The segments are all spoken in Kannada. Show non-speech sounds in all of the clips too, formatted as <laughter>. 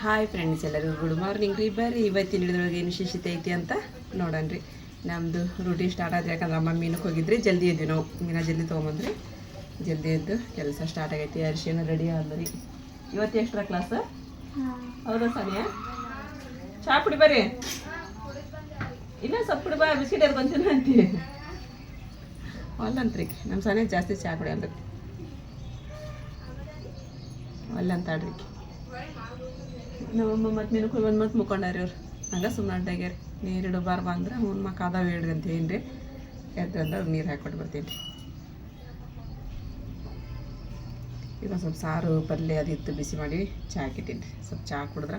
ಹಾಯ್ ಫ್ರೆಂಡ್ಸ್ ಎಲ್ಲರಿಗೂ ಗುಡ್ ಮಾರ್ನಿಂಗ್ ರೀ. ಬರ್ರಿ, ಇವತ್ತಿನ ಹಿಡಿದೊಳಗೆ ಏನು ವಿಶೇಷತೆ ಐತಿ ಅಂತ ನೋಡೋಣ ರೀ ನಮ್ಮದು ರೂಟೀನ್ ಸ್ಟಾರ್ಟ್ ಆದ್ರೆ ಯಾಕಂದ್ರೆ ಅಮ್ಮ ಮೀನಕ್ಕೆ ಹೋಗಿದ್ರಿ? ಜಲ್ದಿ ಇದ್ವಿ ನಾವು. ಮೀನ ಜಲ್ದಿ ತೊಗೊಂಬಂದ್ರಿ. ಜಲ್ದಿ ಎದ್ದು ಕೆಲಸ ಸ್ಟಾರ್ಟ್ ಆಗೈತಿ. ಅರಿಶಿನ ರೆಡಿ ಆದ್ರಿ. ಇವತ್ತು ಎಕ್ಸ್ಟ್ರಾ ಕ್ಲಾಸ್ ಹೌದಾ ಸಾನಿಯಾ? ಚಾ ಕುಡಿ ಬರ್ರಿ. ಇಲ್ಲ ಸ್ವಲ್ಪ ಕುಡಿ ಬಾ, ಬಿಸ್ಕಿಟ್ ಎದ್ಕೊಂತೀನಿ ಅಂತಿ. ಅಲ್ಲಂತ್ರಿ ನಮ್ಮ ಸಾನಿಯ ಜಾಸ್ತಿ ಚಾ ಕುಡಿ ಅಂದ್ರೆ ಒಲ್ಲಂತಾಡ್ರಿ ನಮ್ಮಮ್ಮ ಮತ್ತು ಮೀನಕ್ಕೆ ಬಂದು ಮತ್ತು ಮುಕ್ಕೊಂಡಾರಿ ಅವ್ರು. ಹಂಗೆ ಸುಮ್ಮನೆ ಅಡ್ಡಾಗ್ಯಾರ. ನೀರು ಇಡಬಾರ್ದು ಅಂದ್ರೆ ಅವ್ನ ಮಕ್ಕ ಅದಾವ ಹೇಳ್ರಿ ಅಂತ ಏನು ರೀ ಎದ್ದು ನೀರು ಹಾಕ್ಕೊಟ್ಟು ಬರ್ತೀನಿ. ಈಗ ಸ್ವಲ್ಪ ಸಾರು ಪಲ್ಯ ಅದು ಇತ್ತು ಬಿಸಿ ಮಾಡಿ ಚಹಾ ಹಾಕಿಟ್ಟೀನಿ ರೀ. ಸ್ವಲ್ಪ ಚಹಾ ಕುಡಿದ್ರೆ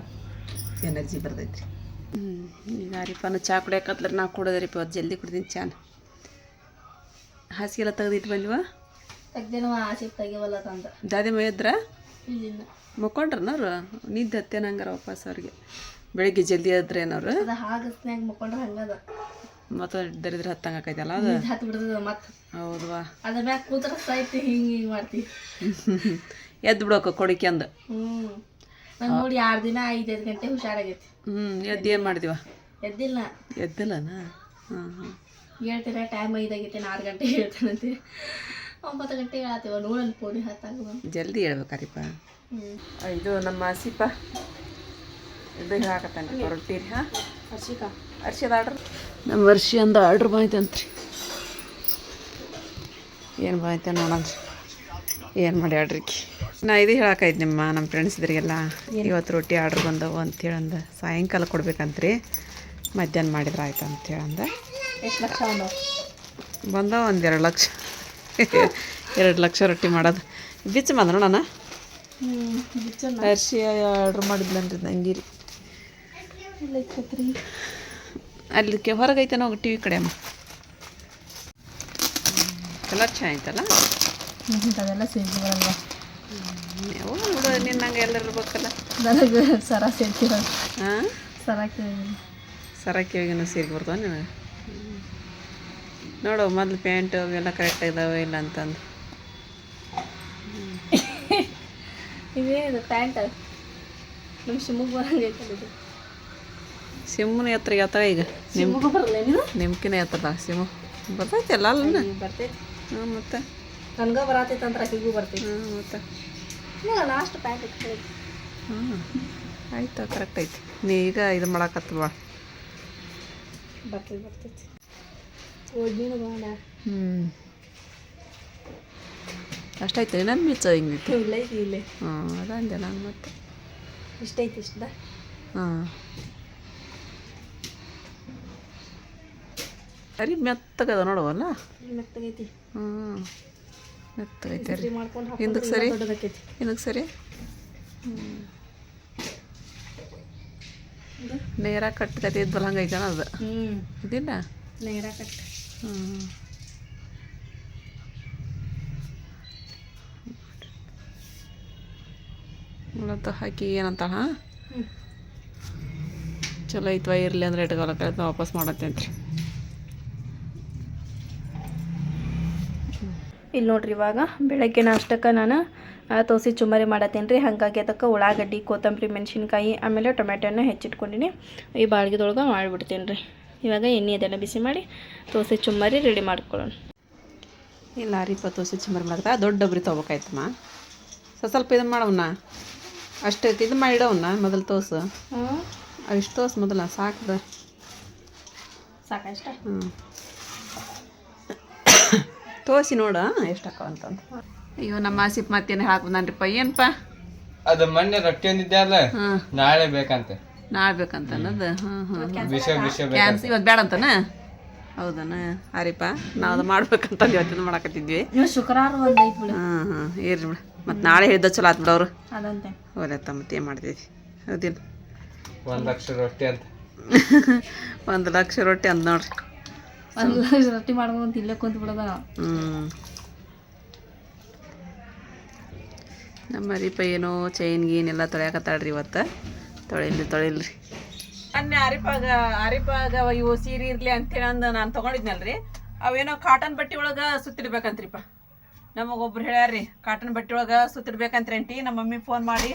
ಎನರ್ಜಿ ಬರ್ತೈತಿ ಹ್ಞೂ ಈಗ ಅರಿಪನ ಚಹಾ ಕುಡಿಯಕತ್ಲರ ನಾ ಕುಡೋದ್ರಿಪ್ಪ ಅದು ಜಲ್ದಿ ಕುಡ್ದೀನಿ ಚಹಾ ಹಾಸಿಗೆಲ್ಲ ತೆಗ್ದಿಟ್ಟು ಬಂದ್ವಾ ತೆಗ್ದೇನವ ಹಾಸಿಗೆ ತೆಗಿವಲ್ಲ ತಂದ ದಾದಿ ಮೈಯದ್ರ ಇಲ್ಲಿನ ಮುಕ್ಕೊಂಡ್ರನವ್ರು ನಿದ್ದೆ ಹತ್ತೇನಂಗಾರ ವಾಪಸ್ ಅವ್ರಿಗೆ. ಬೆಳಿಗ್ಗೆ ಜಲ್ದಿ ಆದ್ರೆ ಅದ ಹಾಗಸ್ನ್ಯಾಗ ಮುಕ್ಕೊಂಡ್ರ ಹಂಗದ ಮತ್ತು ದರಿದ್ರ ಹತ್ತಂಗ ಆಕೈತಲ್ಲ ಅದು? ನಿದ್ ಹತ್ ಬಿಡ್ತದ ಮತ್ತೆ. ಹೌದವಾ ಅದ್ರ ಮ್ಯಾಗ ಕೂತ್ರ ಸಾಯ್ತಿ ಹಿಂಗೆ ಹಿಂಗೆ ಮಾಡ್ತಿ. <laughs> ಎದ್ದು ಬಿಡೋಕ ಕೊಡಿಕೆಂದು ಹ್ಮ್. ನಂಗ್ ನೋಡಿ ಆರು ದಿನ ಐದೈದು ಗಂಟೆ ಹುಷಾರಾಗೈತಿ. ಹ್ಞೂ ಎದ್ದು ಏನು ಮಾಡಿದಿವ ಎದ್ದಿಲ್ಲ. ಎದ್ದಿಲ್ಲನ ಹಾಂ ಹಾಂ ಹೇಳ್ತೀರ ಟೈಮ್ ಐದಾಗೈತೆ ಆರು ಗಂಟೆ ಹೇಳ್ತಾನಂತೆ. ಒಂಬತ್ತು ಗಂಟೆಗೆ ಆತೇವ ನೋಡಲ್ ಪೋಡಿ ಹತ್ತಾಗ ಜಲ್ದಿ ಹೇಳ್ಬೇಕಾರಿಪ್ಪ. ಇದು ನಮ್ಮ ಸಿಪ್ಪ ಇದು ರೊಟ್ಟಿ ರೀ ಹಾಂ? ಹರ್ಷಿಕ. ಹರ್ಷದ ಆರ್ಡ್ರ್ ನಮ್ಮ ವರ್ಷಿ ಅಂದ ಆರ್ಡ್ರ್ ಬಂದೈತಂತ್ರಿ ಏನು ಬಾಯ್ತ ನೋಡಂದ್ರಿ ಏನು ಮಾಡಿ ಆಡ್ರಿ ನಾ ಇದು ಹೇಳಕ್ಕಾಯ್ತು ನಿಮ್ಮ ನಮ್ಮ ಫ್ರೆಂಡ್ಸ್ ಇದ್ರಿಗೆಲ್ಲ. ಇವತ್ತು ರೊಟ್ಟಿ ಆರ್ಡ್ರ್ ಬಂದವು ಅಂತೇಳಿ ಅಂದ ಸಾಯಂಕಾಲ ಕೊಡ್ಬೇಕಂತ್ರಿ. ಮಧ್ಯಾಹ್ನ ಮಾಡಿದ್ರೆ ಆಯ್ತು ಅಂತೇಳಿ ಅಂದ ಎಷ್ಟು ಲಕ್ಷ ಬಂದವ ಒಂದು ಎರಡು ಲಕ್ಷ. ಎರಡು ಲಕ್ಷ ರೊಟ್ಟಿ ಮಾಡೋದು. ಬಿಚ್ಚ ಬಂದ ನಾನು ಅರ್ಶಿ ಆರ್ಡ್ರ್ ಮಾಡಿದ್ಲನ್ರಿ ನಂಗಿರಿ ಅಲ್ಲಿಕ್ಕೆ ಹೊರಗೈತೆ ನಾವು ಟಿ ವಿ ಕಡೆ ಅಮ್ಮ. ಕಲರ್ ಚೆನ್ನಾಗಿತ್ತಲ್ಲ ಅದೆಲ್ಲ ಸೇರ್ತಿವಲ್ವ ಯಾವ ನೋಡು ನಿನ್ನಂಗೆ ಎಲ್ಲರೂ ಇರ್ಬೇಕಲ್ಲ ನನಗೆ ಸರ ಸೇರ್ತಿರ ಹಾಂ ಸರ ಕೇಳಿ ಸರಕ್ಕೆ ಹೋಗಿನ ಸೀರೆ ಬರ್ತಾವ ನಿನಗೆ? ನೋಡು ಮೊದಲು ಪ್ಯಾಂಟ್ ಅವೆಲ್ಲ ಕರೆಕ್ಟ್ ಇದಾವೆ ಇಲ್ಲ ಅಂತಂದು. ಇದು ಪ್ಯಾಂಟ್ ನಮ್ಮ ಶಿವಮೊಗ್ಗ ಬರಂಗೈತೆ ಇದು. ಸಿಮ್ಮನ ಎತ್ತರ ಎತ್ತರ ಈಗ. ಶಿವಮೊಗ್ಗ ಬರಲ್ಲ ನೀನು? ನಿಮ್ಕಿನ ಎತ್ತರ ಸಿಮ್ಮು ಬರ್ತೈತೆ ಎಲ್ಲ ಅಲ್ಲ ಬರ್ತೈತಿ. ಹ್ಞೂ ಮತ್ತೆ? ನನ್ಗ ಬರತೈತೆ ಅಂತ ಆಕಿಗೂ ಬರ್ತೈತಿ. ಹ್ಞೂ ಮತ್ತೆ? ಲಾಸ್ಟ್ ಪ್ಯಾಂಟ್ ಇಟ್ಕೊಳ್ಳಿ ಹ್ಞೂ ಆಯ್ತು ಕರೆಕ್ಟ್ ಐತಿ. ನೀ ಈಗ ಇದು ಮಾಡಾಕತ್ತ ಬಾ. ಬರ್ತೈತಿ ಬರ್ತೈತಿ. ಓದಿನ ಬಾಣ ಹ್ಞೂ ಅಷ್ಟಾಯ್ತು ಇನ್ನೊಂದು ಮಿಚ್ಚ ಹಿಂಗಿತ್ತು ಇಲ್ಲ ಐತಿ ಇಲ್ಲೇ ಹ್ಞೂ ಅದಂದೆ ನಾನು ಮತ್ತೆ ಇಷ್ಟೈತಿ ಇಷ್ಟ ಹಾಂ ಅರಿ ಮೆತ್ತಗದ ನೋಡುವಲ್ಲ ಮೆತ್ತಗೈತಿ ಹ್ಞೂ ಮೆತ್ತಗೈತೆ ರೀ ಹಿಂದಕ್ಕೆ ಸರಿ ಹಿಂದಕ್ಕೆ ಸರಿ ನೇರ ಕಟ್ಕತೆ ಇದ್ವಲ್ಲ ಹಂಗೈತೆ ಅದು ಹ್ಮ್ ಇದಿಲ್ಲ ನೇರ ಕಟ್ ಹ್ಞೂ ಮುಳತ್ತು ಹಾಕಿ ಏನಂತ ಹಾಂ. ಚಲೋ ಐತ್ವ ಇರಲಿ ಅಂದ್ರೆ ಇಟ್ಕೊಳಕ್ಕೆ ಕಳೆದ ವಾಪಸ್ ಮಾಡತ್ತೇನ್ರಿ. ಇಲ್ಲಿ ನೋಡ್ರಿ ಇವಾಗ ಬೆಳಗ್ಗೆ ನಾಷ್ಟಕ್ಕೆ ನಾನು ತೋಸಿ ಚುಮರಿ ಮಾಡತ್ತೇನೆ ರೀ ಹಾಗಾಗಿ ಅದಕ್ಕೆ ಉಳ್ಳಾಗಡ್ಡಿ ಕೊತ್ತಂಬರಿ ಮೆಣಸಿನ್ಕಾಯಿ ಆಮೇಲೆ ಟೊಮೆಟೊನ ಹೆಚ್ಚಿಟ್ಕೊಂಡಿನಿ. ಈ ಬಾಳ್ಗೆದೊಳಗೆ ಮಾಡಿಬಿಡ್ತೇನೆ ರೀ ಇವಾಗ ಎಣ್ಣೆ ಅದೆಲ್ಲ ಬಿಸಿ ಮಾಡಿ ದೋಸೆ ಚುಮ್ಮರಿ ರೆಡಿ ಮಾಡ್ಕೊಳ್ಳೋಣ. ಇಲ್ಲ ರೀಪ ದೋಸೆ ಚುಮ್ಮರಿ ಮಾಡ್ತಾ ದೊಡ್ಡ ಡಬ್ರಿ ತೊಗೋಬೇಕಾಯ್ತಮ್ಮ. ಸ್ವಲ್ಪ ಸ್ವಲ್ಪ ಇದು ಮಾಡವನ್ನ ಅಷ್ಟು ಇದು ಮಾಡಿಡವನ್ನ ಮೊದಲು ತೋಸು. ಅಷ್ಟು ತೋಸು ಮೊದಲ ಸಾಕದ ಸಾಕಷ್ಟ ಹ್ಞೂ ತೋಸಿ ನೋಡ ಎಷ್ಟು ಹಾಕವ ಅಂತಂದು. ಅಯ್ಯೋ ನಮ್ಮ ಆಸಿಪ್ ಮತ್ತೇನು ಹಾಕ್ಬಂದನ್ರಿಪ್ಪ ಏನಪ್ಪ ಅದು ಮೊನ್ನೆ ರೊಟ್ಟಿ ಒಂದಿದ್ದೆ ಅಲ್ಲ? ನಾಳೆ ಬೇಕಂತೆ. ನಾಳೆ ಬೇಕಂತ ಅನ್ನೋದು ಹಾಂ ಹಾಂ ವಿಷ ವಿಷ ಇವತ್ತು ಬೇಡ ಅಂತನ? ಹೌದನ? ಹರಿಪ ನಾವು ಅದು ಮಾಡ್ಬೇಕಂತಂದು ಇವತ್ತಿನ ಮಾಡಕತ್ತಿದ್ವಿ. ಶುಕ್ರವಾರ ಒಂದು ಐತಿ ಬಿಡು. ಹಾಂ ಹಾಂ ಇರ್ರಿ ಬಿಡು. ಮತ್ತು ನಾಳೆ ಹೇಳಿದ ಚಲೋ ಆತ್ ಬಿಡವ್ರು ಅದಂತೆ. ಹೋಲತ್ತ ಮತ್ತೆ ಏನು ಮಾಡ್ತೈತಿ ಹೌದಿಲ್ಲ. ಒಂದ್ ಲಕ್ಷ ರೊಟ್ಟಿ ಅಂತ. <laughs> ಒಂದು ಲಕ್ಷ ರೊಟ್ಟಿ ಅಂತ ನೋಡ್ರಿ. ಒಂದು ರೊಟ್ಟಿ ಮಾಡ್ಕೊಂಡು ಇಲ್ಲೇ ಕುಂತ ಬಿಡೋದ. ಹ್ಞೂ ನಮ್ಮ ಅರಿಪ ಏನೋ ಚೈನ್ ಗೀನ್ ಎಲ್ಲ ತೊಳ್ಯಾಕತ್ತಾಳ್ರಿ ಇವತ್ತು. ತೊಳಿಲ್ರಿ ತೊಳಿಲ್ರಿ. ಮೊನ್ನೆ ಅರಿಪಾಗ ಅರಿಪಾಗ ಇವು ಸೀರೆ ಇರ್ಲಿ ಅಂತೇಳಿ ಅಂದು ನಾನು ತೊಗೊಂಡಿದ್ನಲ್ರಿ. ಅವೇನೋ ಕಾಟನ್ ಬಟ್ಟೆ ಒಳಗೆ ಸುತ್ತಿಡ್ಬೇಕಂತ್ರಿಪ್ಪ. ನಮಗೊಬ್ರು ಹೇಳ್ಯಾರ್ರಿ ಕಾಟನ್ ಬಟ್ಟೆ ಒಳಗೆ ಸುತ್ತಿಡ್ಬೇಕಂತ್ರಿ ಅಂಟಿ, ನಮ್ಮ ಮಮ್ಮಿ ಫೋನ್ ಮಾಡಿ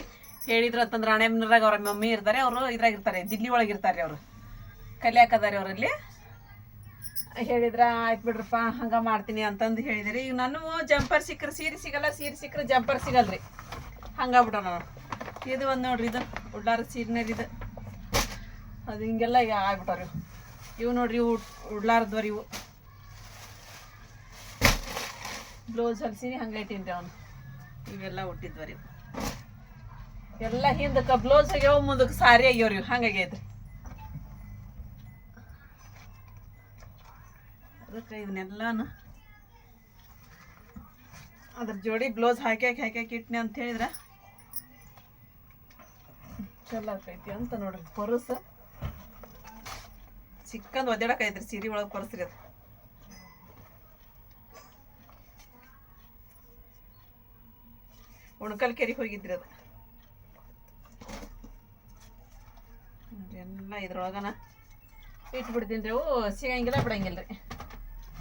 ಹೇಳಿದ್ರು ಅಂತಂದ್ರೆ ರಾಣೆಬೆನ್ನೂರಾಗ ಅವ್ರ ಮಮ್ಮಿ ಇರ್ತಾರೆ, ಅವರು ಇದ್ರಾಗ ಇರ್ತಾರೆ ದಿಲ್ಲಿ ಒಳಗೆ ಇರ್ತಾರೆ ಅವರು. ಕಲಿಯಾಕದಾರೆ ಅವರಲ್ಲಿ ಹೇಳಿದ್ರ, ಆಯ್ತು ಬಿಡ್ರಪ್ಪ, ಹಂಗೆ ಮಾಡ್ತೀನಿ ಅಂತಂದು ಹೇಳಿದ್ರಿ. ಈಗ ನಾನು ಜಂಪರ್ ಸಿಕ್ಕರೆ, ಸೀರೆ ಸಿಗಲ್ಲ, ಸೀರೆ ಸಿಕ್ಕರೆ ಜಂಪರ್ ಸಿಗಲ್ರಿ. ಹಂಗಾಗ್ಬಿಟ್ಟ ನಾನು ಇದು ಒಂದು ನೋಡ್ರಿ ಇದು ಉಡ್ಲಾರ ಸೀರೆನೇ ಇದು. ಅದು ಹಿಂಗೆಲ್ಲ ಈಗ ಇವು. ಇವು ನೋಡ್ರಿ ಇವು ಉಡ್ಲಾರದ್ವರಿ ಇವು. ಬ್ಲೌಸ್ ಹೊಲ್ಸಿನಿ, ಹಂಗೆ ಇಟ್ಟೀನಿ ಅವನು. ಇವೆಲ್ಲ ಹುಟ್ಟಿದ್ವರಿ ಎಲ್ಲ ಹಿಂದಕ್ಕೆ ಬ್ಲೌಸ್ ಆಗ್ಯಾವ, ಮುಂದಕ್ಕೆ ಸಾರಿ ಆಗ್ಯಾವ್ರಿ ಇವು. ಹಂಗಾಗೈತೆ ಅದಕ್ಕೆ ಇವನ್ನೆಲ್ಲಾನು ಅದ್ರ ಜೋಡಿ ಬ್ಲೌಸ್ ಹಾಕ್ಯಾಕ ಹಾಕ್ಯಾಕ ಇಟ್ನಿ ಅಂತ ಹೇಳಿದ್ರೆ ಚಲೋ ಆಕೈತಿ ಅಂತ ನೋಡ್ರಿ, ಪರಸ. ಚಿಕ್ಕಂದು ಒದ್ದಾಡಕೈತ್ರಿ ಸೀರೆ ಒಳಗೆ ಪರಸ್ರಿ ಅದು. ಉಣ್ಕಲ್ ಕೆರೆಗೆ ಹೋಗಿದ್ರಿ ಅದು. ಎಲ್ಲ ಇದ್ರೊಳಗನ ಇಟ್ಬಿಡ್ತೀನಿ ರೀ, ಅವು ಸಿಗಂಗಿಲ್ಲ ಬಿಡಂಗಿಲ್ರಿ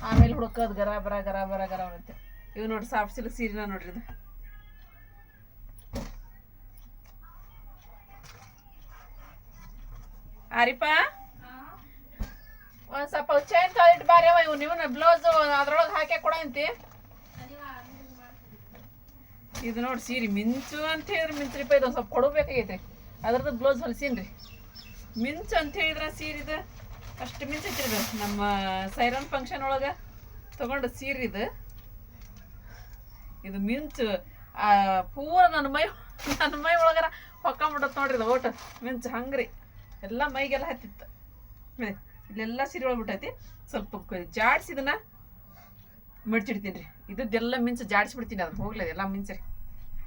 ಆಮೇಲೆ ಹುಡುಕೋದು ಗರ ಬರ ಗರ ಬರ ಗರ ಬರುತ್ತೆ. ಇವು ನೋಡ್ರಿ ಸಾಫ್ಟ್ ಸಿಲ್ಕ್ ಸೀರೆನ ನೋಡ್ರಿ ಇದು. ಆರಿಪ? ಒಂದ್ ಸ್ವಲ್ಪ ಚೈನ್ ತೊಳಿಟ್ಟು ಅವ ಇವು ನೀವು ಬ್ಲೌಸ್ ಅದ್ರೊಳಗೆ ಹಾಕಿ ಕೊಡಂತಿ ಇದು ನೋಡಿ ಸೀರೆ ಮಿಂಚು ಅಂತ ಹೇಳಿದ್ರೆ ಮಿಂಚ್ರಿಪ್ಪ ಇದು ಒಂದು ಸ್ವಲ್ಪ ಕೊಡಬೇಕಾಗೈತೆ ಅದ್ರದ್ದು ಬ್ಲೌಸ್ ಹೊಲ್ಸೀನಿ ಮಿಂಚು ಅಂತ ಹೇಳಿದ್ರೆ ಸೀರಿದು, ಅಷ್ಟು ಮಿಂಚು ಐತ್ರಿ ನಮ್ಮ ಸೈರನ್ ಫಂಕ್ಷನ್ ಒಳಗೆ ತಗೊಂಡು ಸೀರೆ ಇದು ಇದು ಮಿಂಚು ಪೂರ ನನ್ನ ಮೈ ನನ್ನ ಮೈ ಒಳಗಾರ ಹೊಕ್ಕೊಂಬಿಡತ್ ನೋಡ್ರಿ ಇದು ಓಟ್ ಮಿಂಚು ಹಂಗ್ರಿ. ಎಲ್ಲ ಮೈಗೆಲ್ಲ ಹತ್ತಿತ್ತು. ಇಲ್ಲೆಲ್ಲ ಸಿರಿ ಒಳಗ್ಬಿಟ್ಟೈತಿ. ಸ್ವಲ್ಪ ಜಾಡ್ಸಿ ಇದನ್ನ ಮಡ್ಚಿಡ್ತೀನಿ ರೀ. ಮಿಂಚ ಮಿಂಚು ಜಾಡಿಸ್ಬಿಡ್ತೀನಿ ಅದನ್ನ, ಹೋಗ್ಲಿ ಎಲ್ಲ ಮಿಂಚ್ರಿ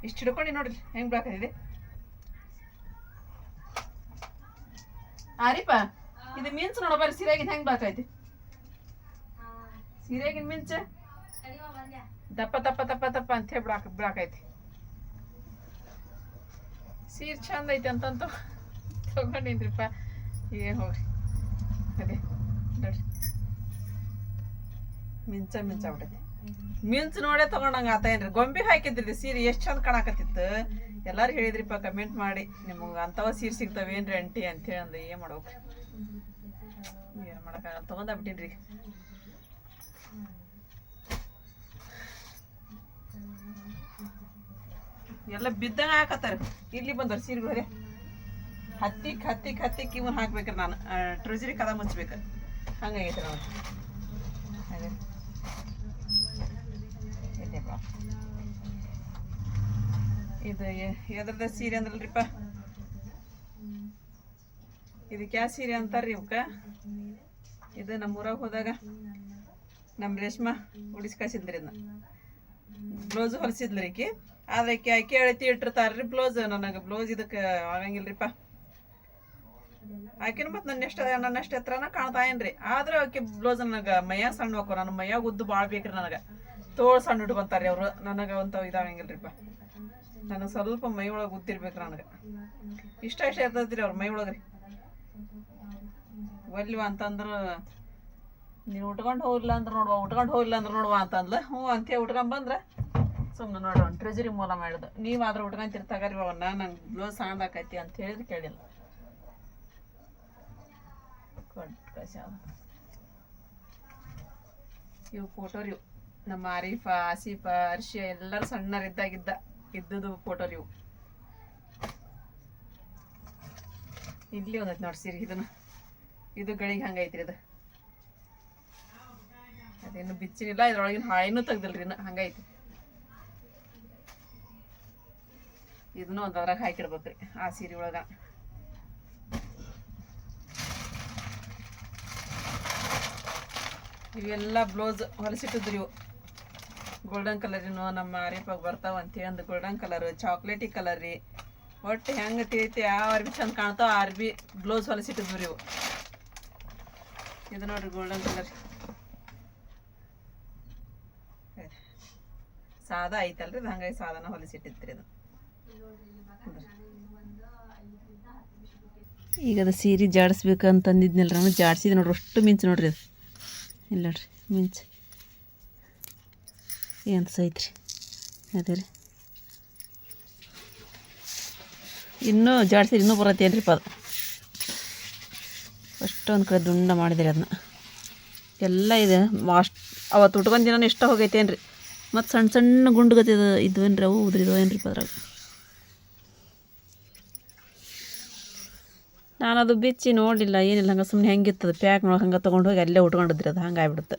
ಇಷ್ಟು ಹಿಡ್ಕೊಂಡು ನೋಡ್ರಿ, ಹೆಂಗೆ ಆಗಿದೆ. ಆರಿಪ ಇದು ಮಿಂಚು ನೋಡ ಬರ್ರಿ ಸೀರೆಗಿನ ಹೆಂಗೆ ಬಾಕೈತಿ ಸೀರೆಗಿನ ಮಿಂಚು. ದಪ್ಪ ದಪ್ಪ ದಪ್ಪ ದಪ್ಪ ಅಂತ ಹೇಳಿ ಬಿಡಾಕ ಬಿಡಾಕೈತಿ ಸೀರೆ ಚಂದ ಐತಿ ಅಂತಂತ. ತಗೊಂಡಿನ್ರಿಪ್ಪ ಏನು ಹೋಗ್ರಿ ಅದೇ ಮಿಂಚ ಮಿಂಚ ಬಿಟ್ಟೈತಿ ಮಿಂಚ್ ನೋಡೇ ತಗೊಂಡಂಗ ಆತ ಏನ್ರಿ? ಗೊಂಬೆ ಹಾಕಿದ್ರಿ ಸೀರೆ, ಎಷ್ಟು ಚಂದ ಕಾಣಕತ್ತಿತ್ತು. ಎಲ್ಲಾರು ಹೇಳಿದ್ರಿಪ್ಪ ಕಮೆಂಟ್ ಮಾಡಿ. ನಿಮಗೆ ಅಂಥವ ಸೀರೆ ಸಿಗ್ತಾವೇನ್ರಿ ಅಂಟಿ ಅಂತೇಳಿ ಅಂದ, ಏನು ಮಾಡ್ಬೇಕ್ರಿ ಏನು ಮಾಡೋಕ್ಕಾಗಲ್ಲ, ತೊಗೊಂಡ ಬಿಟ್ಟಿನ್ರಿ ಎಲ್ಲ ಬಿದ್ದಂಗ ಹಾಕತ್ತಾರ? ಇಲ್ಲಿ ಬಂದವ್ರು ಸೀರೆಗಳು ರೀ ಹತ್ತಿ ಹತ್ತಿ ಕಿವನ್ ಹಾಕ್ಬೇಕ್ರಿ ನಾನು. ಟ್ರೆಜರಿ ಕದ ಮುಚ್ಬೇಕು. ಹಂಗಾಗೈತೆ ನಾವು. ಇದು ಎದ್ರದ ಸೀರೆ ಅಂದ್ರಲ್ರಿಪ್ಪ. ಇದು ಕ್ಯಾ ಸೀರೆ ಅಂತಾರ್ರಿ ಇವಕ್ಕ ಇದು ನಮ್ಮ ಊರಾಗ ಹೋದಾಗ ನಮ್ಮ ರೇಷ್ಮಾ ಉಡಿಸ್ಕಳಿಸಿದ್ರಿ ಇದನ್ನ ಬ್ಲೌಸ್ ಹೊಲಿಸಿದ್ಲು ರೀ ಆಕಿ ಆದ್ರೆ ಆಕಿ ಅಳತಿ ಇಟ್ಟಿರ್ತಾರ್ರಿ ಬ್ಲೌಸ್. ನನಗೆ ಬ್ಲೌಸ್ ಇದಕ್ಕೆ ಆಗಂಗಿಲ್ರಿಪ್ಪ. ಆಕಿನ ಮತ್ತೆ ನನ್ನ ಎಷ್ಟು ನನ್ನ ಎಷ್ಟು ಎತ್ತರನ ಕಾಣ್ತಾ ಏನ್ರಿ? ಆದ್ರೆ ಆಕೆ ಬ್ಲೌಸ್ ನನಗೆ ಮೈಯ ಸಣ್ಣ ಹಾಕೋ ನನ್ನ ಮೈಯಾಗ ಉದ್ದು ಭಾಳ ಬೇಕ್ರಿ ನನಗೆ. ತೋಳು ಸಣ್ಣ ಇಟ್ಕೊಂತಾರ್ರಿ ಅವರು. ನನಗೆ ಅಂತ ಇದಾಗಂಗಿಲ್ರಿಪ್ಪ ನನಗೆ ಸ್ವಲ್ಪ ಮೈ ಒಳಗೆ ಉದ್ದಿರ್ಬೇಕು ನನಗೆ. ಇಷ್ಟ ಇಷ್ಟ ಇರ್ತೈತ್ರಿ ಅವ್ರ ಮೈ ಒಳಗೆ ರೀ ಒಲ್ವ ಅಂತಂದ್ರೆ, ನೀನು ಉಟ್ಕೊಂಡು ಹೋಗಿಲ್ಲ ಅಂದ್ರೆ ನೋಡುವ, ಉಟ್ಕೊಂಡು ಹೋಗಿಲ್ಲ ಅಂದ್ರೆ ನೋಡುವ ಅಂತಂದ್ಲ. ಹ್ಞೂ ಅಂತ ಉಟ್ಕೊಂಡ್ ಬಂದ್ರೆ. ಸುಮ್ಮನೆ ನೋಡ್ರಿ ಟ್ರೆಜರಿ ಮೂಲ ಮಾಡಿದ. ನೀವು ಆದ್ರೆ ಉಟ್ಕೊಂತಿರ್ ತಗರಿ ಅವನ್ನ ನಂಗೆ ಬ್ಲೌಸ್ ಆಕೈತಿ ಅಂತ ಹೇಳಿದ್ರೆ ಕೇಳಿಲ್ಲ. ಕೊಟ್ಟು. ಇವು ಫೋಟೋ ರೀ ನಮ್ಮ ಆರೀಫ, ಆಸೀಫ ಅರ್ಷಿಯ ಎಲ್ಲರೂ ಸಣ್ಣರಿದ್ದಾಗಿದ್ದ ಇದ್ದದು ಫೋಟೋ ಇವು. ಇಲ್ಲಿ ಒಂದೈತಿ ನೋಡಿ ಸೀರೆ ಇದನ್ನ. ಇದು ಗಳಿಗೆ ಹಂಗೈತ್ರಿ ಇದು. ಅದೇನು ಬಿಚ್ಚಿನಿಲ್ಲ ಇದ್ರೊಳಗಿನ ಹಾಯಿನೂ ತೆಗ್ದಿಲ್ರಿ ಇನ್ನು. ಹಂಗೈತಿ. ಇದನ್ನು ಒಂದು ಅದ್ರಾಗ ಹಾಕಿಡ್ಬೇಕ್ರಿ ಆ ಸೀರೆ ಒಳಗ. ಇವೆಲ್ಲ ಬ್ಲೌಸ್ ಹೊಲಿಸಿಟ್ಟಿದ್ರು. ಇವು ಗೋಲ್ಡನ್ ಕಲರಿನೂ ನಮ್ಮ ಅರಿಪಾಗ ಬರ್ತಾವ ಅಂತೇಳಿ ಗೋಲ್ಡನ್ ಕಲರ್ ಚಾಕ್ಲೇಟಿ ಕಲರ್ ರೀ. ಒಟ್ಟು ಹೆಂಗೆ ತೀತಿ ಯಾವ ಅರ್ಬಿ ಚಂದ ಕಾಣ್ತಾವ, ಆ ಅರ್ಬಿ ಬ್ಲೌಸ್ ಹೊಲಿಸಿಟ್ಟಿದ್ವಿ ಇವು. ಇದು ನೋಡ್ರಿ ಗೋಲ್ಡನ್ ಕಲರ್ ಸಾದಾ ಐತಲ್ರಿ, ಇದು ಹಂಗಾಗಿ ಸಾದಾನ ಹೊಲಿಸಿಟ್ಟಿತ್ರಿ ಇದು. ಈಗ ಅದು ಸೀರೆ ಜಾಡಿಸ್ಬೇಕಂತಂದಿದ್ನಲ್ರಿ ಜಾಡ್ಸಿದ್ ನೋಡ್ರಿ, ಅಷ್ಟು ಮಿಂಚು ನೋಡ್ರಿ ಅದು. ಇಲ್ಲ ನೋಡ್ರಿ ಮಿಂಚು. ಏನು ಸೈತ್ರಿ? ಅದೇ ರೀ ಇನ್ನೂ ಜಾಡ್ಸಿ ಇನ್ನೂ ಬರತ್ತೇನ್ರಿಪ್ಪ ಅದು ಅಷ್ಟೊಂದು ಕಡೆ ದುಂಡ ಮಾಡಿದ್ರಿ ಅದನ್ನ ಎಲ್ಲ ಇದೆ ಅಷ್ಟು ಅವತ್ತು ಉಟ್ಕೊಂಡು ದಿನ ಇಷ್ಟ ಹೋಗೈತೇನ್ರಿ. ಮತ್ತು ಸಣ್ಣ ಸಣ್ಣ ಗುಂಡುಗತ್ತಿದ ಇದ್ವೇನ್ರಿ, ಅವು ಉದ್ರಿದವ ರೀ ಅದ್ರಾಗ ನಾನು ಅದು ಬಿಚ್ಚಿ ನೋಡಿಲ್ಲ, ಏನಿಲ್ಲ, ಹಂಗೆ ಸುಮ್ಮನೆ ಹೆಂಗಿತ್ತದು. ಪ್ಯಾಕ್ ನೋಡಿ ಹಂಗೆ ತೊಗೊಂಡು ಹೋಗಿ ಅಲ್ಲೇ ಉಟ್ಕೊಂಡಿದ್ರಿ ಅದು, ಹಂಗೆ ಆಗ್ಬಿಡುತ್ತೆ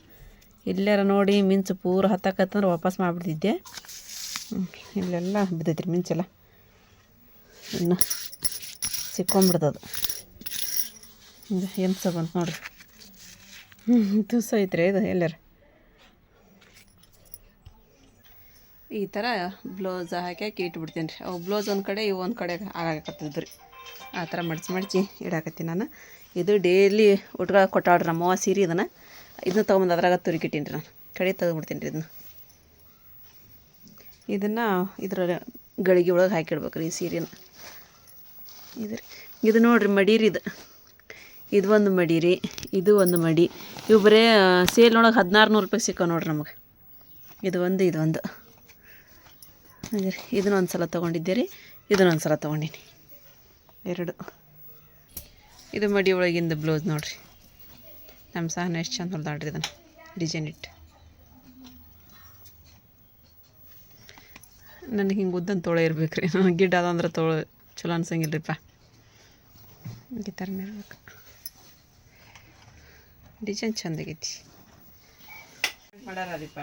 ಇಲ್ಲಾರ ನೋಡಿ ಮಿಂಚು ಪೂರ ಹತ್ತಕತ್ತಂದ್ರೆ ವಾಪಸ್ ಮಾಡಿಬಿಡ್ತಿದ್ದೆ. ಇಲ್ಲೆಲ್ಲ ಇಲ್ಲೆಲ್ಲ ಬಿದ್ದೈತ್ರಿ ಮಿಂಚೆಲ್ಲ. ಇನ್ನು ಸಿಕ್ಕೊಂಬಿಡ್ತದೆ. ಹಿಂಗೆ ಎಂತ ಬಂತು ನೋಡಿರಿ. ಹ್ಞೂ ತುಸ ಐತ್ರಿ ಇದು, ಎಲ್ಲರ. ಈ ಥರ ಬ್ಲೌಸ್ ಹಾಕಿ ಇಟ್ಬಿಡ್ತೀನಿ ರೀ ಅವು ಬ್ಲೌಸ್ ಒಂದು ಕಡೆ, ಇವು ಒಂದು ಕಡೆ ಆಗಾಕತ್ತಿದ್ರಿ ರೀ ಆ ಥರ ಮಡ್ಚಿ ಮಡ್ಚಿ ಇಡಾಕತ್ತೀನಿ ನಾನು. ಇದು ಡೈಲಿ ಉಟ್ಕೊಳ ಕೊಟ್ಟಾಳ್ರಿ ನಮ್ಮವ್ವ ಸೀರೆ ಇದನ್ನು. ಇದನ್ನ ತೊಗೊಂಬಂದು ಅದ್ರಾಗ ತುರುಕಿಟ್ಟೀನಿ ರೀ ನಾನು. ಕಡೆ ತೆಗೆದ್ಬಿಡ್ತೀನಿ ರೀ ಇದನ್ನ. ಇದನ್ನು ಇದ್ರ ಗಳಿಗೆ ಒಳಗೆ ಹಾಕಿಡ್ಬೇಕು ರೀ ಈ ಸೀರೆನ. ಇದು ರೀ. ಇದು ನೋಡ್ರಿ ಮಡೀರಿ ಇದು. ಇದು ಒಂದು ಮಡಿ ರೀ. ಇದು ಒಂದು ಮಡಿ. ಇವು ಬರೇ ನೋಡೋಕೆ ಹದಿನಾರು ನೂರು ರೂಪಾಯಿ ಸಿಕ್ಕೋ ನೋಡ್ರಿ ನಮಗೆ. ಇದು ಒಂದು ಇದು ಒಂದು. ಹಾಗೆ ರೀ. ಇದನ್ನ ಒಂದು ಸಲ ತೊಗೊಂಡಿದ್ದೆ ರೀ. ಇದನ್ನೊಂದು ಸಲ ತೊಗೊಂಡಿನಿ. ಎರಡು. ಇದು ಮಡಿ ಒಳಗಿಂದ ಬ್ಲೌಸ್ ನೋಡಿರಿ. ನಮ್ಮ ಸಹನ ಎಷ್ಟು ಚಂದ ಹೊಲ್ದಾಡ್ರಿ ಇದನ್ನು. ಡಿಸೈನ್ ಇಟ್ಟು. ನನಗೆ ಹಿಂಗೆ ಉದ್ದನ್ ತೊಳೆ ಇರ್ಬೇಕು ರೀ ನನಗೆ <laughs> ಗಿಡ್ಡ ಅದಂದ್ರೆ ತೊಳೆ ಚಲೋ ಅನ್ಸಂಗಿಲ್ಲರಿಪ್ಪ ಈ ಥರನೇ ಇರ್ಬೇಕು ಡಿಸೈನ್ ಚಂದಾಗೈತಿ ಮಾಡ್ಯಾರಪ್ಪ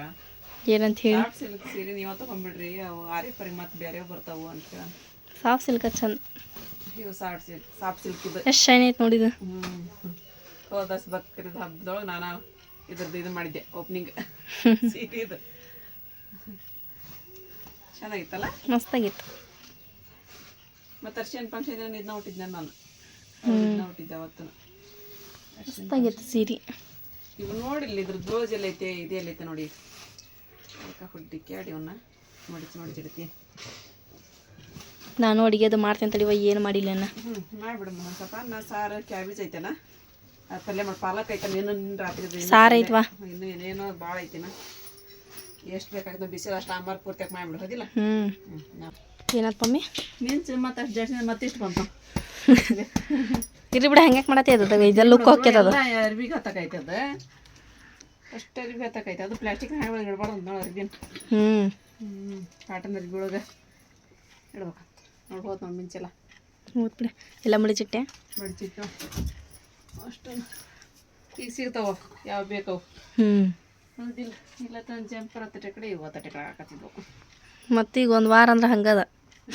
ಏನಂತ ಹೇಳಿ? ಸಿಲ್ಕ್ ಸೀರೆ ನೀವು ತಗೊಂಬಿಡ್ರಿ ಅವು ಆರಿಫರಿಗೆ ಮತ್ತೆ ಬೇರೆ ಬರ್ತಾವು ಅಂತ ಸಾಫ್ ಸಿಲ್ಕ ಚಂದ. ಇವು ಸಾಫ್ಟ್ ಸಿಲ್ಕ್ ಸಾಫ್ಟ್ ಸಿಲ್ಕ್ ಇದು. ಎಷ್ಟು ಶೈನ್ ಐತೆ ನೋಡಿದ ಹ್ಞೂ ಹೋದಸ್ ಬಕ್ರಿದ ಹಬ್ಬದೊಳಗೆ ನಾನು ಇದ್ರದ್ದು ಇದು ಮಾಡಿದ್ದೆ ಓಪನಿಂಗ್ <laughs> ಸೀರೆ ಇದು. ಚೆನ್ನಾಗಿತ್ತಲ್ಲ? ಮಸ್ತಾಗಿತ್ತು. ಮತ್ತು ಅರ್ಶಿಯನ್ ಫಂಕ್ಷನ್ ಇದನ್ನ ಹುಟ್ಟಿದ್ದೆ ನಾನು. ಇದನ್ನ ಹುಟ್ಟಿದ್ದೆ ಅವತ್ತು. ಮಸ್ತಾಗಿತ್ತು ಸೀರೆ. ಇವು ನೋಡಿಲ್ಲ ಇದ್ರ ಬ್ಲೌಸ್ ಎಲ್ಲ ಐತೆ ಇದೆಲ್ಲ ಐತೆ ನೋಡಿ. ಅದಕ್ಕೆ ಹುಡ್ಡಿ ಅಡಿ ಅವನ್ನ ಮಡಿಚಿ ಮಡಿಚಿಡ್ತಿ. ನಾನು ಅಡಿಗೆದು ಮಾಡ್ತೇನೆ ತಡಿವ ಏನು ಮಾಡಿಲ್ಲ ಹ್ಞೂ ಮಾಡಿಬಿಡಮ್ಮ ಸ್ವಲ್ಪ. ಅನ್ನ ಸಾರು ಕ್ಯಾಬೇಜ್ ಐತೆನ? ಪಲ್ಯ ಮಾಡಿ ಪಾಲಕ್ ಐತೆ ಇನ್ನೂ ನಿನ್ನ ರಾತ್ರಿ ಸಾರು ಐತ್ವಾ? ಇನ್ನೂ ಏನೇನೋ ಭಾಳ ಐತಿನ? ಎಷ್ಟು ಬೇಕಾಗ್ತದೆ ಬಿಸಿಲು ಅಷ್ಟು ಆಂಬಾರ್ ಪೂರ್ತಿಯಾಗಿ ಮಾಡಿಬಿಡು ಹೌದಿಲ್ಲ? ಹ್ಞೂ ಏನಪ್ಪ ಮಮ್ಮಿ? ಮಿಂಚು ಮತ್ತೆ ಅಷ್ಟು ಜಾಸ್ತಿ ಮತ್ತಿಷ್ಟು ಬಂತು. ಇರ್ಲಿ ಬಿಡ ಹಂಗ್ಯಾಕೆ ಮಾಡತ್ತೆ ಅದ? ಇದೆಲ್ಲ ಲುಕ್ ಹೋಗ್ಯದ ಅದು. ಅರ್ಬಿಗೆ ಹತ್ತಕೈತೆ ಅದು ಅಷ್ಟು ಅರ್ಬಿ ಹತ್ತಕೈತೆ ಅದು ಪ್ಲಾಸ್ಟಿಕ್ ಒಳಗೆ ಇಡಬಾರ್ದು ಅರ್ವಿನ. ಅರ್ಬಿನ ಹ್ಞೂ ಹ್ಞೂ ಕಾಟನ್ ಅರ್ಬಿ ಒಳಗೆ ಇಡ್ಬೇಕು. ನೋಡ್ಬೋದು ನೋಡಿ ಮಿಂಚೆಲ್ಲ ಹೌದು ಬಿಡ. ಎಲ್ಲ ಮುಳಿಚಿಟ್ಟೆ? ಮುಳಿಚಿಟ್ಟು. ಅಷ್ಟು ಈಗ ಸಿಗ್ತಾವ ಯಾವ ಬೇಕವು ಹ್ಞೂ ಒಂದಿಲ್ಲ ಇಲ್ಲ ತಂದು ಜಂಪರ್ ಹತ್ತಟೆ ಕಡೆ ಇವು ಹತ್ತಟೆ ಕಡೆ ಹಾಕತ್ತಿದ್ವು. ಈಗ ಒಂದು ವಾರ ಅಂದ್ರೆ ಹಂಗದ.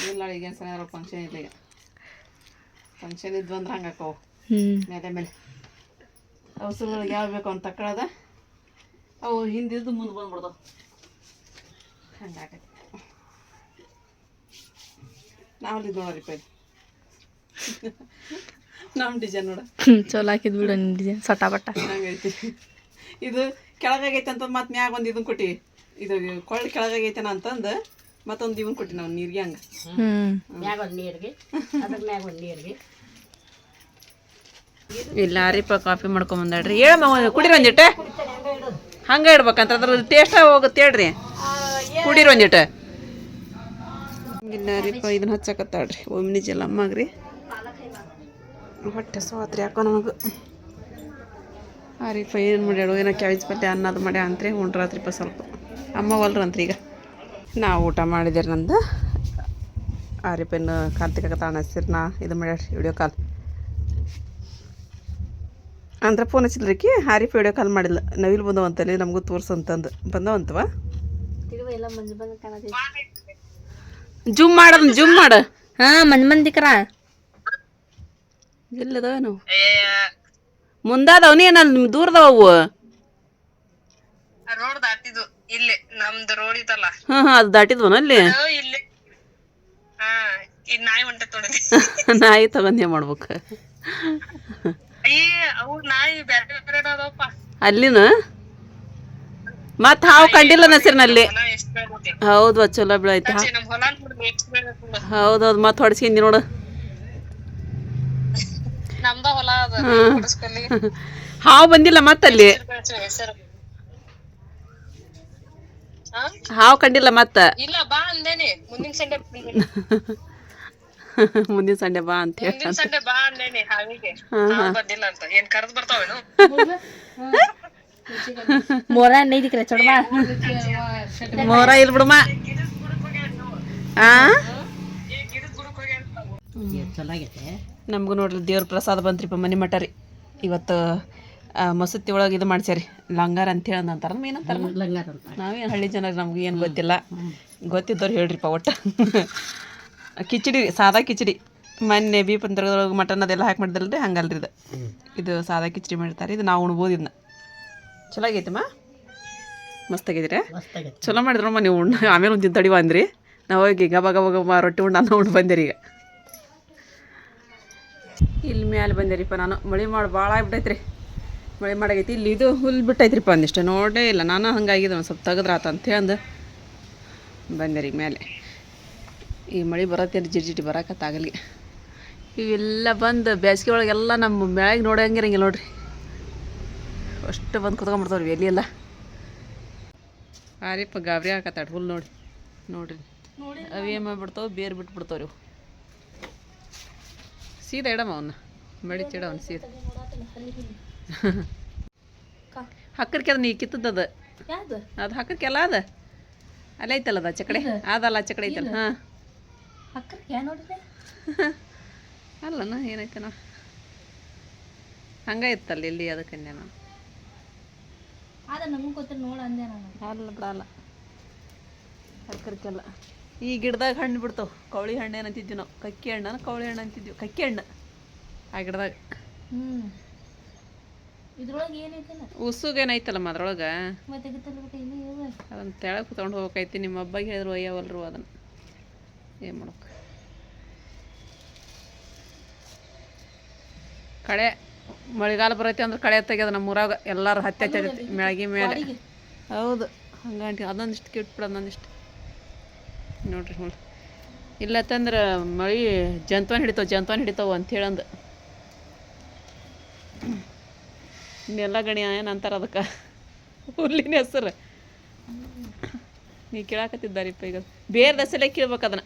ಇಲ್ಲ ಈಗ ಸಲ ಫಂಕ್ಷನ್ ಇಲ್ಲ ಈಗ. ಫಂಕ್ಷನ್ ಇದ್ವು ಅಂದ್ರೆ ಹಂಗೆ ಹಾಕವು ಹ್ಞೂ ಮೇಲೆ ಮೇಲೆ. ಅವಸರಗಳಿಗೆ ಯಾವ ಬೇಕು ಅಂತ ತಕ್ಕಳದ ಅವು ಹಿಂದಿದ್ದು ಮುಂದೆ ಬಂದ್ಬಿಡ್ದವು ಹಂಗೆ ಆಗತ್ತೆ ನಾವು ನೋಡ್ರಿ ಇದು ನಮ್ಮ ಡಿಸೈನ್ ನೋಡ. ಚಲೋ ಹಾಕಿದ್ ಬಿಡು ನಿಮ್ಮ ಡಿಸೈನ್ ಸಟ ಬಟ್ಟ ಹಂಗೈತಿ. ಇದು ಕೆಳಗಾಗೈತೆ ಅಂತ ಮತ್ತೆ ಮ್ಯಾಗ ಒಂದು ಇದನ್ನ ಕೊಟ್ಟಿ. ಇದು ಕೊಳ್ಳ ಕೆಳಗಾಗೈತೆ ಅಂತಂದು ಮತ್ತೊಂದು ಇವನ್ ಕೊಟ್ಟಿ ನಾವು ನೀರಿಗೆ ಹಂಗೆ. ಹ್ಞೂ ಇಲ್ಲ ರೀಪ ಕಾಫಿ ಮಾಡ್ಕೊಂಬಂದಾಡ್ರಿ ಹೇಳಮ್ಮ ಕುಡಿರಿ ಒಂದಿಟ್ಟು ಹಂಗೆ ಇಡ್ಬೇಕಂತ ಅದ್ರ ಟೇಸ್ಟ್ ಹೋಗುತ್ತೆ ಹೇಳ್ರಿ. ಕುಡಿರಿ ಒಂದಿಟ್ಟು ಇಲ್ಲ ರೀಪ ಇದನ್ನ ಹಚ್ಚಕತ್ತಾಳ್ರಿ. ಒಮ್ನಿ ಜಲಮ್ಮಗ್ರಿ ಹೊಟ್ಟೆ ಸೋತ್ರಿ ಯಾಕೋ ನಮಗೆ ಆರಿಪ್ಪ ರೀಪ ಏನು ಮಾಡ್ಯಾಳು? ಏನೋ ಕ್ಯಾಬೇಜ್ ಪಲ್ಯ ಅನ್ನೋದು ಮಾಡ್ಯ ಅಂತ್ರಿ. ಉಂಡ್ರಾತ್ರಿಪ್ಪ ಸ್ವಲ್ಪ. ಅಮ್ಮ ಒಲ್ರಂತ್ರಿ ಈಗ. ನಾವು ಊಟ ಮಾಡಿದೇರಿ ನಂದು. ಆ ರೀಪ ಇನ್ನು ಕಾರ್ತಿಕ ತಾಣ ನಾ ಇದು ಮಾಡ್ಯಾಡ್ರಿ ವಿಡಿಯೋ ಕಾಲ್ ಅಂದ್ರೆ ಫೋನ್ ಹಚ್ಚಿದ್ರಕಿ ಹಾರಿಫ್ ವಿಡಿಯೋ ಕಾಲ್ ಮಾಡಿಲ್ಲ. ನವಿಲ್ ಬಂದವಂತಲ್ಲಿ ನಮಗೂ ತೋರ್ಸಂತಂದು ಬಂದವಂತವ? ಇಲ್ಲ ಮಂಜು ಬಂದು ಕಾಣತೈತಿ. ಜೂಮ್ ಮಾಡ ಜೂಮ್ ಮಾಡ. ಹಾ ಮಂದಿ ಮಂದಿಕರ. ಎಲ್ಲದವೇನು? ಮುಂದಾದವ್ ನೀ ಏನಲ್ಲಿ ನಿಮ್ ದೂರದವ ಅವು ರೋಡ್ ದಾಟಿದ್ವು ಇಲ್ಲಿ ನಮ್ದು ರೋಡ್ ಇದಲ್ಲ. ಹಾ ಹಾಂ ಅದು ದಾಟಿದ್ವನ ಅಲ್ಲಿ? ಅದು ಇಲ್ಲಿ. ಹಾ ಈ ನಾಯಿ ಹೊಂಟ ತೊಡಲಿ <laughs> ನಾಯಿ ತಗೊಂಡೇ ಮಾಡ್ಬೇಕ? ಮಾಡ್ಬೇಕು ಅಯ್ಯ ಅವು ನಾಯಿ ಬ್ಯಾರೆ ಬೇರೆ ಅದಾವಪ್ಪ. ಅಲ್ಲಿನ? ಮತ್ <laughs> ಹಾವು ಕಂಡಿಲ್ಲ ನಸಿರ್ನಲ್ಲಿ. ಹೌದ್ ಚಲೋ ಬೆಳೈತಿ. ಹೌದೌದ್ ನಮ್ ಹೊಲ ನೋಡ ಹಾವು ಬಂದಿಲ್ಲ ಮತ್ತಲ್ಲಿ ಹಾವು ಕಂಡಿಲ್ಲ ಮತ್ತ? ಇಲ್ಲ ಬಾ ಅಂದೇನಿ. ಮುಂದಿನ ಸಂಡೆ <laughs> ಮುಂದಿನ ಸಂಡೆ ಬಾ ಅಂತ ಹೇಳಿ. <laughs> ಮೋರ ಎಣ್ಣೆ ಚೊಡ್ಮ ಮೋರ ಇಲ್ ಬಿಡಮ್ಮ ಆ? ನಮಗೂ ನೋಡ್ರಿ ದೇವ್ರ ಪ್ರಸಾದ ಬಂತ್ರಿಪ್ಪ ಮನೆ ಮಠ ರೀ. ಇವತ್ತು ಮಸೂತಿ ಒಳಗೆ ಇದು ಮಾಡ್ಸ್ಯಾರಿ. ಲಂಗಾರ ಅಂತ ಹೇಳಿ ಅಂತಾರ ಏನಂತಾರ ನಾವೇನು ಹಳ್ಳಿ ಜನ ನಮ್ಗೆ ಏನು ಗೊತ್ತಿಲ್ಲ. ಗೊತ್ತಿದ್ದವ್ರು ಹೇಳ್ರಿಪ್ಪ ಒಟ್ಟು. ಕಿಚಡಿ ಸಾದಾ ಕಿಚಡಿ. ಮೊನ್ನೆ ಬಿ ಪಂದ್ರದೊಳಗೆ ಮಟನ್ ಅದೆಲ್ಲ ಹಾಕಿ ಮಾಡಿದಲ್ರಿ ಹಂಗಲ್ರಿ ಇದು. ಇದು ಸಾದಾ ಕಿಚಡಿ ಮಾಡ್ತಾರೆ ಇದು ನಾವು ಉಣ್ಬೋದು ಇದನ್ನ ಚಲೋ ಆಗೈತಮ್ಮ ಮಸ್ತ್ ಆಗಿದ್ರೆ ಚಲೋ ಮಾಡಿದ್ರಮ್ಮ ನೀವು ಉಣ್ಣ ಆಮೇಲೆ ಒಂದು ತಡಿವ ಅಂದ್ರಿ. ನಾವು ಹೋಗಿ ಗಬ ಗಬ ಗಬ ರೊಟ್ಟಿ ಉಂಡು ಅನ್ನ ಉಂಡು ಬಂದಿರಿ ಈಗ. ಇಲ್ಲಿ ಮ್ಯಾಲೆ ಬಂದೇರಿಪ್ಪ ನಾನು. ಮಳೆ ಮಾಡಿ ಭಾಳ ಆಗ್ಬಿಟ್ಟೈತ್ರಿ. ಮಳೆ ಮಾಡಾಗೈತಿ. ಇಲ್ಲಿ ಇದು ಹುಲ್ಲು ಬಿಟ್ಟೈತ್ರಿಪ್ಪ ಒಂದಿಷ್ಟು. ನೋಡೇ ಇಲ್ಲ. ನಾನು ಹಂಗಾಗಿದೆ ಒಂದು ಸ್ವಲ್ಪ ತೆಗೆದ್ರಾತ ಅಂತ ಹೇಳಂದು ಬಂದಿರಿ ರೀ ಮೇಲೆ ಈ ಮಳೆ ಬರತ್ತೇನು ಜಿಟಿ ಜಿಟಿ ಬರಕತ್ತಾಗಲಿ ಇವೆಲ್ಲ ಬಂದು ಬೇಸಿಗೆ ಒಳಗೆಲ್ಲ ನಮ್ಮ ಮ್ಯಾಗೆ ನೋಡಂಗಿರಂಗಿಲ್ಲ ನೋಡ್ರಿ. ಅಷ್ಟು ಬಂದು ಕುತ್ಕೊಂಡ್ಬಿಡ್ತಾವ್ರಿ ಎಲ್ಲಿ ಎಲ್ಲ? ಆರಿಪ್ಪ ಗಾಬರಿ ಹಾಕತ್ತಾಡ ಹುಲ್ಲು ನೋಡಿ ನೋಡ್ರಿ. ಏನು ಮಾಡ್ಬಿಡ್ತಾವೆ ಬೇರೆ ಬಿಟ್ಬಿಡ್ತಾವ್ರಿ ಇವು. ಸೀದಾ ಇಡಮ್ಮ ಅವನ್ನ ಮಡಿಚಿಡ ಅವ್ನು ಸೀದಾ. ಹಕ್ಕರ್ಕೆ ಅದು ನೀ ಕಿತ್ತದ ಅದು? ಅದು ಹಕ್ಕರ್ಕೆಲ್ಲ ಅದ? ಅಲ್ಲೇ ಐತಲ್ಲ ಅದು ಆಚೆ ಕಡೆ ಅದಲ್ಲ ಚಕಡೆ ಕಡೆ ಐತಲ್ಲ ಹಾಂ. ಅಲ್ಲನ ಏನೈತೆ ನಾ ಹಂಗ ಇತ್ತಲ್ಲ ಇಲ್ಲಿ ಅದಕ್ಕೆ ನಾನು? ನಮಗ್ ಗೊತ್ತಿಲ್ಲ ನೋಡು ಅಂದೆ ನಾನು. ಅಲ್ಲ ಬಿಡಲ್ಲ ಈ ಗಿಡದಾಗ ಹಣ್ಣು ಬಿಡ್ತಾವ. ಕವಳಿ ಹಣ್ಣು ಏನಂತಿದ್ವಿ ನಾವು. ಕಕ್ಕಿ ಹಣ್ಣು ಕವಳಿ ಹಣ್ಣು ಅಂತಿದ್ವಿ. ಕಕ್ಕಿ ಹಣ್ಣು ಆ ಗಿಡದಾಗ. ಹ್ಮ್. ಇದ್ರೊಳಗೆ ಏನೈತಲ್ಲ? ಉಸುಗೇನೈತಲ್ಲಮ್ಮ ಅದ್ರೊಳಗೆ? ಮತ್ತೆ ತೆಗಿತಲ್ಲ ಇಲ್ಲಿ ಇವೆ. ಅದನ್ನು ತೆಳಗೆ ಕುತ್ಕೊಂಡು ಹೋಗ್ಬೇಕೈತಿ. ನಿಮ್ಮ ಹಬ್ಬಗೆ ಹೇಳಿದ್ರು ಒಯ್ಯವಲ್ರು ಅದನ್ನು. ಏನು ಮಾಡೋಕೆ ಕಳೆ. ಮಳೆಗಾಲ ಬರೈತಿ ಅಂದ್ರೆ ಕಳೆ ತೆಗೆದ ನಮ್ಮ ಊರಾಗ ಎಲ್ಲರೂ ಹತ್ತಿ ಹತ್ತೈತಿ ಮ್ಯಾಗಿ ಮೇಲೆ ಹೌದು ಹಂಗಂಟಿ ಅದೊಂದಿಷ್ಟು ಕಿಟ್ಬಿಡ ಅದೊಂದಿಷ್ಟು. ನೋಡ್ರಿ ನೋಡಿ ಇಲ್ಲತ್ತಂದ್ರೆ ಮಳೆ ಜಂತವನ್ ಹಿಡಿತಾವ ಜಂತವನ್ ಹಿಡಿತಾವ ಅಂತ ಹೇಳಂದ. ಇನ್ನೆಲ್ಲ ಗಣಿ ಏನಂತಾರೆ ಅಂತಾರ ಅದಕ್ಕೆ? ಹುಲ್ಲಿನ ಹೆಸರು. ನೀ ಕೇಳಾಕತ್ತಿದ್ದಾರಿಪ್ಪ ಈಗ. ಬೇರೆ ದಸಲೆ ಕೇಳ್ಬೇಕು ಅದನ್ನ.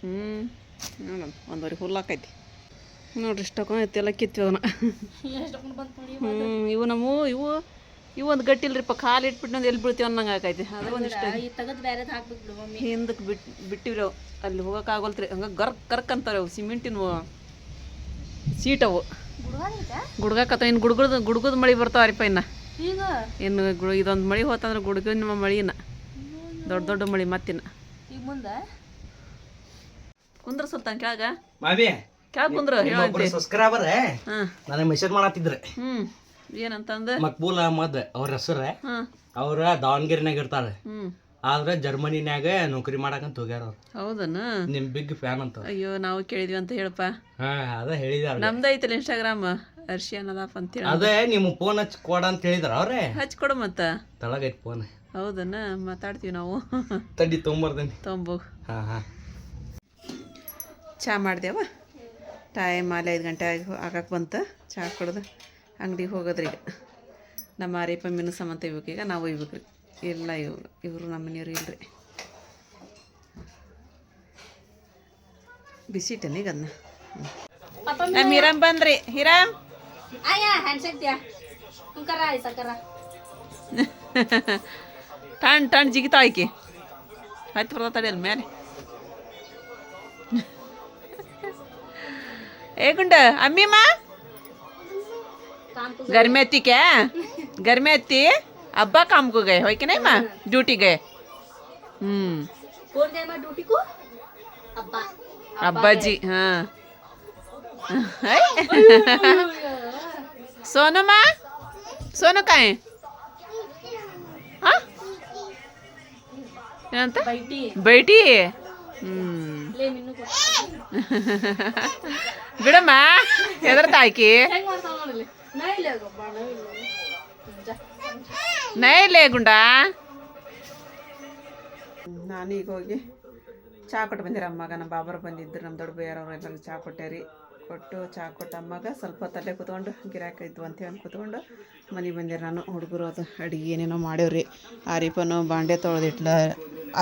ಹ್ಞೂ ನೋಡೋಣ ಒಂದೂವರೆ ಹುಲ್ಲು ಹಾಕೈತಿ. ನೋಡ್ರಿ ಇಷ್ಟಕ್ಕೊಂದು ಎಲ್ಲ ಕಿತ್ತು ಅದನ್ನ ಹ್ಞೂ ಇವು ನಮ್ಮ ಇವು ಇವು ಒಂದು ಗಟ್ಟಿಲ್ರಿಪ್ಪ ಕಾಲು ಇಟ್ಬಿಟ್ಟು ಒಂದು ಎಲ್ಲಿ ಬೀಳ್ತೀವಿ ಅನ್ನಂಗೆ ಆಕೈತಿ. ಅದು ಒಂದಿಷ್ಟು ಹಿಂದಕ್ಕೆ ಬಿಟ್ಟು ಬಿಟ್ಟಿವ್ರಿ ಅವು. ಅಲ್ಲಿ ಹೋಗೋಕ್ಕಾಗಲ್ತ್ರಿ ಹಂಗೆ ಗರ್ಕ್ ಗರ್ಕ್ ಅಂತಾರೆ ಅವು ಸಿಮೆಂಟಿನ ಸೀಟ್ ಅವು. ಗುಡ್ಗಾಕತ್ತ ಇನ್ನು ಗುಡ್ಗುದ್ ಗುಡ್ಗುದ್ ಮಳೆ ಬರ್ತಾವ್ರಿಪ್ಪ ಇನ್ನು. ಇನ್ನು ಇದೊಂದು ಮಳೆ ಹೋತಂದ್ರೆ ಗುಡ್ಗಿನ ಮಳಿನ. ದೊಡ್ಡ ದೊಡ್ಡ ಮಳಿ ಮತ್ತಿನ ಈಗ ಮುಂದೆ? ಕುಂದ್ರ ಸುಲ್ತಾನ್ ಕೆಳಗ. ಮಾವಿ ಕೆಳಗೆ ಕುಂದ್ರ ಸಬ್ಸ್ಕ್ರೈಬರ್ ಹಾಂ. ನನಗೆ ಮೆಸೇಜ್ ಮಾಡತ್ತಿದ್ರೆ ಹ್ಞೂ ಏನಂತಂದ? ಮಕ್ಬೂಲ್ ಅಹಮದ್ ಅವ್ರ ಹೆಸರು. ಅವ್ರ ದಾವಣಗೆರೆನಾಗ ಇರ್ತಾರೆ. ಆದ್ರೆ ಜರ್ಮನಿನ್ಯಾಗ ನೌಕರಿ ಮಾಡಕಂತ ಹೋಗ್ಯಾರ ಅವ್ರು. ಹೌದನ? ನಿಮ್ ಬಿಗ್ ಫ್ಯಾನ್ ಅಂತ ಅಯ್ಯೋ ನಾವು ಕೇಳಿದ್ವಿ ಅಂತ ಹೇಳಪ್ಪ. ಹಾ ಅದ ಹೇಳಿದಾರ ನಮ್ದು ಐತಲ್ಲ ಇನ್ಸ್ಟಾಗ್ರಾಮ್ ಅರ್ಶಿ ಅಂತ ಅಂತೇಳಿ ಅದೇ ನಿಮ್ಮ ಫೋನ್ ಹಚ್ಚಿ ಕೊಡ ಅಂತ ಹೇಳಿದಾರ ಅವ್ರೆ. ಹಚ್ಕೊಡು ಮತ್ತ. ತಳಗೈತ್ ಫೋನ್ ಹೌದನ? ಮಾತಾಡ್ತೀವಿ ನಾವು. ತಡಿ ತೊಗೊಂಬರ್ದೇನಿ ತೊಂಬು. ಹಾ ಹಾ. ಚಹಾ ಮಾಡ್ದೇವ? ಟೈಮ್ ಅಲ್ಲಿ ಐದು ಗಂಟೆ ಆಗಿ ಆಗಕ್ಕೆ ಬಂತು. ಚಹಾ ಕುಡ್ದು ಅಂಗಡಿಗೆ ಹೋಗೋದ್ರಿ ಈಗ. ನಮ್ಮ ಆರೇಪ ಮೀನು ಸಮಂತ ಇವಕ್ಕೀಗ ಈಗ ನಾವು ಒಯ್ಬೇಕು ರೀ ಇಲ್ಲ ಇವ್ ಇವರು ನಮ್ಮ ಮನೆಯವ್ರು ಇಲ್ರಿ. ಬಿಸಿಟನಿ ಈಗ ಅದನ್ನ ನಮ್ಮ ಹಿರಾಮ್ ಬಂದ್ರಿ. ಹಿರಾಮ್? ಟಣ್ ಟಣ್ ಜಿಗಿತಾಳ ಆಯ್ತು ಹತ್ತಿ ಬರ್ತದ ಅಲ್ಲಿ ಮೇಲೆ ए गुंड अम्मी माँ काम घर में थी क्या घर में थी अब्बा काम को गए हो कि नहीं माँ ड्यूटी गए हम्म कोण गए मैं ड्यूटी को अब्बा अब्बा जी हाँ <laughs> है? सोनू माँ सोनू का है हाँ ಏನಂತ बैठी ಬೈಟಿ ಹ್ಞೂ ले मिन्नु को ಬಿಡಮ್ಮ ಎದ್ರ ತಾಯ್ಕಿ ನೈಲೇ ಗುಂಡ? ನಾನು ಈಗ ಹೋಗಿ ಚಾ ಕೊಟ್ಟು ಬಂದಿರ ಅಮ್ಮಗ ನಮ್ಮ ಬಾಬರು ಬಂದಿದ್ರು, ನಮ್ಮ ದೊಡ್ಡ ಬೇರೆಯವ್ರು ಎಲ್ಲರಿಗೂ ಚಹಾ ಕೊಟ್ಟೇರಿ ಕೊಟ್ಟು ಚಹಾ ಕೊಟ್ಟು ಅಮ್ಮಗ ಸ್ವಲ್ಪ ಹೊತ್ತಲ್ಲೇ ಕೂತ್ಕೊಂಡು ಗಿರಾಕ ಇದ್ವು ಅಂತ ಹೇಳಿ ಕೂತ್ಕೊಂಡು ಮನೆಗೆ ಬಂದಿರ ನಾನು. ಹುಡುಗರು ಅದು ಅಡುಗೆ ಏನೇನೋ ಮಾಡೇವ್ರಿ ಅರಿಪನು ಬಾಂಡೆ ತೊಳೆದಿಟ್ಲ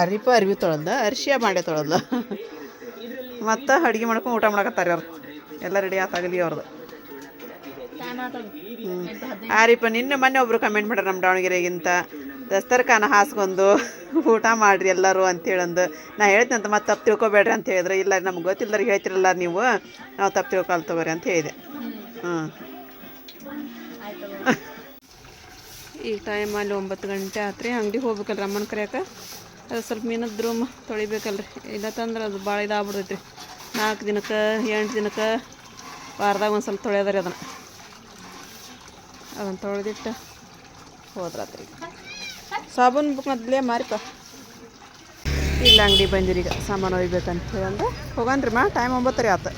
ಅರಿಪ ಅರಿವಿ ತೊಳೆದ, ಅರಿಶಿಯ ಬಾಂಡೆ ತೊಳೆದ. ಮತ್ತು ಅಡುಗೆ ಮಾಡ್ಕೊಂಡು ಊಟ ಮಾಡಕತ್ತಾರೆ ಅವ್ರು ಎಲ್ಲ ರೆಡಿ ಆತಾಗಲಿ ಅವ್ರದ್ದು ಆ ಆರಿಪ ನಿನ್ನೆ ಮೊನ್ನೆ ಒಬ್ರು ಕಮೆಂಟ್ ಮಾಡ್ಯಾರ ನಮ್ಮ ದಾವಣಗೆರೆಗಿಂತ. ದಸ್ತರ್ಖಾನ ಹಾಸ್ಕೊಂಡು ಊಟ ಮಾಡ್ರಿ ಎಲ್ಲರೂ ಅಂತೇಳಂದು ನಾ ಹೇಳ್ತೀನಿ ಅಂತ ಮತ್ತೆ ತಪ್ಪು ತಿಳ್ಕೊಬೇಡ್ರಿ ಅಂತ ಹೇಳಿದ್ರೆ. ಇಲ್ಲ ನಮ್ಗೆ ಗೊತ್ತಿಲ್ಲದ್ರೆ ಹೇಳ್ತಿರಲ್ಲ ನೀವು. ನಾವು ತಪ್ಪು ತಿಳ್ಕೊಲ್ ತಗೋರಿ ಅಂತ ಹೇಳಿದೆ. ಹ್ಞೂ ಈಗ ಟೈಮ್ ಅಲ್ಲಿ ಒಂಬತ್ತು ಗಂಟೆ ಆತ್ರಿ. ಅಂಗಡಿ ಹೋಗ್ಬೇಕಲ್ರಿ ಅಮ್ಮನ ಕರೆಯಕ್ಕೆ ಅದು ಸ್ವಲ್ಪ ಮೀನದ ರೂಮ್ ತೊಳಿಬೇಕಲ್ರಿ. ಇಲ್ಲ ತಂದ್ರೆ ಅದು ಭಾಳ ಇದಾಗ್ಬಿಡ್ತೈತ್ರಿ. ನಾಲ್ಕು ದಿನಕ್ಕೆ ಎಂಟು ದಿನಕ್ಕೆ ವಾರದಾಗ ಒಂದು ಸ್ವಲ್ಪ ತೊಳೆಯೋದ್ರಿ ಅದನ್ನು. ಅದನ್ನು ತೊಳೆದಿಟ್ಟು ಹೋದ್ರಾತ್ರಿ. ಸಾಬೂನು ಬುಕ್ ಮೊದಲೇ ಮಾರಿಪ ಇಲ್ಲ ಅಂಗಡಿ ಬಂದಿರಿ ಈಗ ಸಾಮಾನು ಒಯ್ಬೇಕಂತ ಹೇಳಂದ್ರೆ ಹೋಗನ್ರಿ ಮಾ ಟೈಮ್ ಒಂಬತ್ತು ರೀ ಆತು.